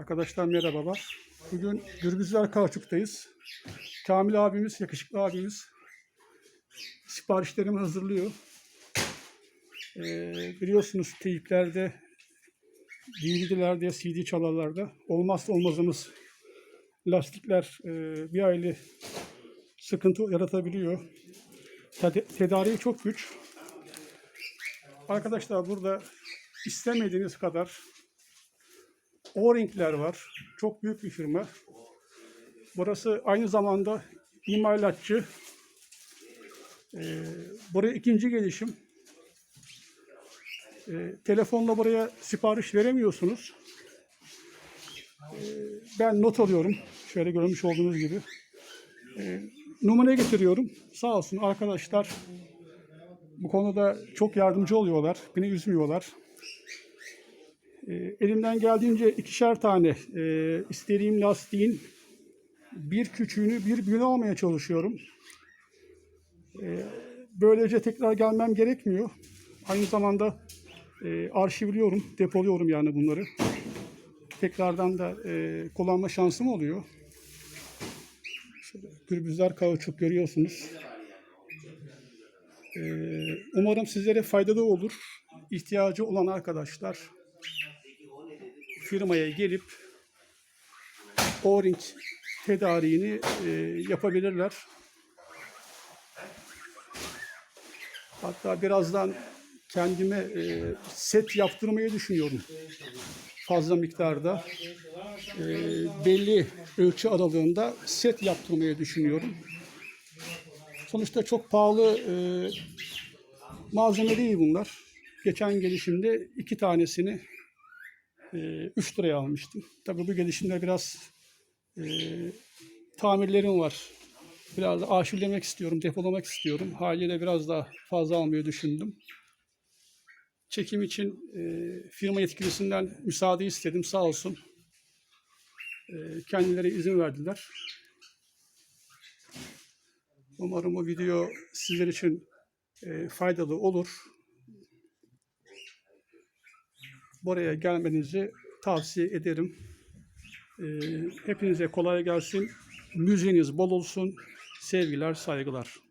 Arkadaşlar merhaba. Bugün Gürbüzler Kauçuk'tayız. Kamil abimiz, yakışıklı abimiz siparişlerimi hazırlıyor. Ee, biliyorsunuz teyiplerde, DVD'lerde, CD çalarlarda olmazsa olmazımız lastikler e, bir aile sıkıntı yaratabiliyor. Ted- Tedariği çok güç. Arkadaşlar burada istemediğiniz kadar O-Ring'ler var. Çok büyük bir firma. Burası aynı zamanda imalatçı. Ee, buraya ikinci gelişim. Ee, telefonla buraya sipariş veremiyorsunuz. Ee, ben not alıyorum. Şöyle görmüş olduğunuz gibi. Ee, numara getiriyorum. Sağ olsun arkadaşlar bu konuda çok yardımcı oluyorlar. Beni üzmüyorlar. E, elimden geldiğince ikişer tane e, istediğim lastiğin bir küçüğünü bir büyüğünü almaya çalışıyorum. E, böylece tekrar gelmem gerekmiyor. Aynı zamanda e, arşivliyorum, depoluyorum yani bunları. Tekrardan da e, kullanma şansım oluyor. Şöyle gürbüzler kauçuk görüyorsunuz. Ee, Umarım sizlere faydalı olur. İhtiyacı olan arkadaşlar firmaya gelip O-Ring tedariğini e, yapabilirler. Hatta birazdan kendime e, set yaptırmayı düşünüyorum. Fazla miktarda. E, belli ölçü aralığında set yaptırmayı düşünüyorum. Sonuçta çok pahalı e, malzeme değil bunlar. Geçen gelişimde iki tanesini e, 3 liraya almıştım. Tabii bu gelişimde biraz e, tamirlerim var. Biraz da arşivlemek istiyorum, depolamak istiyorum. Haliyle biraz daha fazla almayı düşündüm. Çekim için e, firma yetkilisinden müsaade istedim sağ olsun. E, kendileri izin verdiler. Umarım bu video sizler için e, faydalı olur. Buraya gelmenizi tavsiye ederim. E, hepinize kolay gelsin. Müziğiniz bol olsun. Sevgiler, saygılar.